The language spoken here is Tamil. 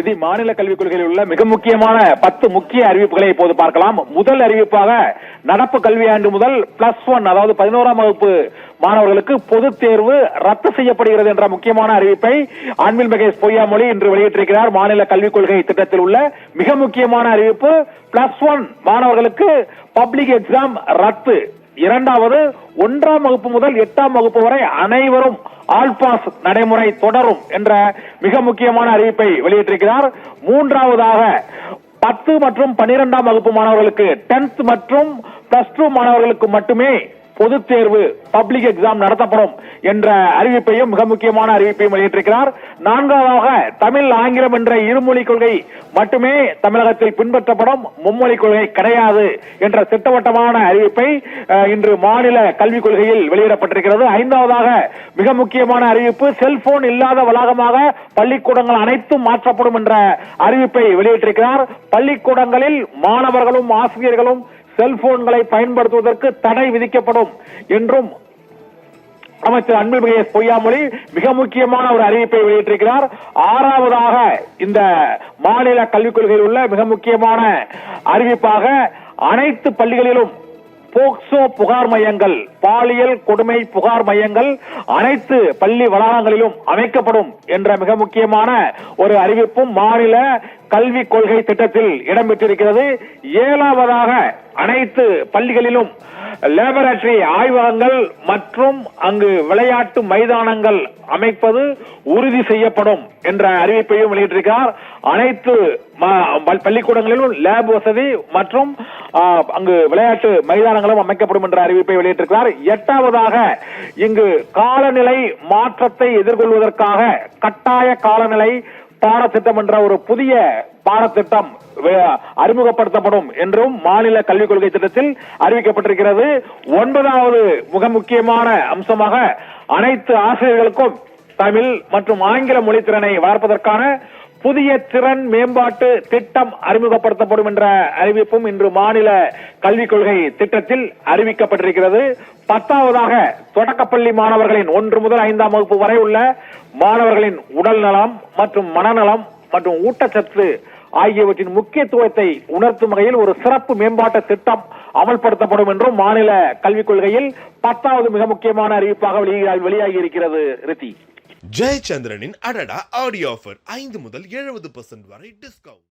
இது மாநில கல்விக் கொள்கையில் உள்ள மிக முக்கியமான பத்து முக்கிய அறிவிப்புகளை இப்போது பார்க்கலாம். முதல் அறிவிப்பாக நடப்பு கல்வியாண்டு முதல் பிளஸ் ஒன் அதாவது பதினோராம் வகுப்பு மாணவர்களுக்கு பொதுத் தேர்வு ரத்து செய்யப்படுகிறது என்ற முக்கியமான அறிவிப்பை அன்பில் மகேஷ் பொய்யாமொழி இன்று வெளியிட்டிருக்கிறார். மாநில கல்விக் கொள்கை திட்டத்தில் உள்ள மிக முக்கியமான அறிவிப்பு பிளஸ் ஒன் மாணவர்களுக்கு பப்ளிக் எக்ஸாம் ரத்து. இரண்டாவது ஒன்றாம் வகுப்பு முதல் எட்டாம் வகுப்பு வரை அனைவரும் ஆல்பாஸ் நடைமுறை தொடரும் என்ற மிக முக்கியமான அறிவிப்பை வெளியிட்டிருக்கிறார். மூன்றாவதாக பத்து மற்றும் பன்னிரெண்டாம் வகுப்பு மாணவர்களுக்கு டென்த் மற்றும் பிளஸ் டூ மாணவர்களுக்கு மட்டுமே பொது தேர்வு பப்ளிக் எக்ஸாம் நடத்தப்படும் என்ற அறிவிப்பையும் மிக முக்கியமான அறிவிப்பையும் வெளியிட்டிருக்கிறார். நான்காவதாக தமிழ் ஆங்கிலம் என்ற இருமொழி கொள்கை மட்டுமே தமிழகத்தில் பின்பற்றப்படும். மும்மொழி கொள்கை கிடையாது என்ற திட்டவட்டமான அறிவிப்பை இன்று மாநில கல்விக் கொள்கையில் வெளியிடப்பட்டிருக்கிறது. ஐந்தாவதாக மிக முக்கியமான அறிவிப்பு செல்போன் இல்லாத வளாகமாக பள்ளிக்கூடங்கள் அனைத்தும் மாற்றப்படும் என்ற அறிவிப்பை வெளியிட்டிருக்கிறார். பள்ளிக்கூடங்களில் மாணவர்களும் ஆசிரியர்களும் செல்போன்களை பயன்படுத்துவதற்கு தடை விதிக்கப்படும் என்றும் அமைச்சர் அன்பில் பொய்யாமொழி மிக முக்கியமான ஒரு அறிவிப்பை வெளியிட்டிருக்கிறார். ஆறாவதாக இந்த மாநில கல்விக் கொள்கையில் உள்ள மிக முக்கியமான அறிவிப்பாக அனைத்து பள்ளிகளிலும் போக்சோ புகார் மையங்கள் பாலியல் கொடுமை புகார் மையங்கள் அனைத்து பள்ளி வளாகங்களிலும் அமைக்கப்படும் என்ற மிக முக்கியமான ஒரு அறிவிப்பும் மாநில கல்விக் கொள்கை திட்டத்தில் இடம்பெற்றிருக்கிறது. ஏழாவதாக அனைத்து பள்ளிகளிலும் லேபரட்டரி ஆய்வகங்கள் மற்றும் அங்கு விளையாட்டு மைதானங்கள் அமைப்பது உறுதி செய்யப்படும் என்ற அறிவிப்பையும் வெளியிட்டிருக்கிறார். அனைத்து பள்ளிக்கூடங்களிலும் லேப் வசதி மற்றும் அங்கு விளையாட்டு மைதானங்களும் அமைக்கப்படும் என்ற அறிவிப்பை வெளியிட்டிருக்கிறார். எட்டாவதாக இங்கு காலநிலை மாற்றத்தை எதிர்கொள்வதற்காக கட்டாய காலநிலை பாடத்திட்டம் என்ற ஒரு புதிய பாடத்திட்டம் அறிமுகப்படுத்தப்படும் என்றும் மாநில கல்விக் கொள்கை திட்டத்தில் அறிவிக்கப்பட்டிருக்கிறது. ஒன்பதாவது மிக முக்கியமான அம்சமாக அனைத்து ஆசிரியர்களுக்கும் தமிழ் மற்றும் ஆங்கில மொழித்திறனை வளர்ப்பதற்கான புதிய திறன் மேம்பாட்டு திட்டம் அறிமுகப்படுத்தப்படும் என்ற அறிவிப்பும் இன்று மாநில கல்விக் கொள்கை திட்டத்தில் அறிவிக்கப்பட்டிருக்கிறது. பத்தாவதாக தொடக்கப்பள்ளி மாணவர்களின் ஒன்று முதல் ஐந்தாம் வகுப்பு வரை உள்ள மாணவர்களின் உடல் நலம் மற்றும் மனநலம் மற்றும் ஊட்டச்சத்து ஆகியவற்றின் முக்கியத்துவத்தை உணர்த்தும் வகையில் ஒரு சிறப்பு மேம்பாட்டு திட்டம் அமல்படுத்தப்படும் என்றும் மாநில கல்விக் கொள்கையில் பத்தாவது மிக முக்கியமான அறிவிப்பாக வெளியாகி இருக்கிறது ரித்தி. ஜெயச்சந்திரனின் அடடா ஆடியோ ஆஃபர் ஐந்து முதல் எழுபது வரை டிஸ்கவுண்ட்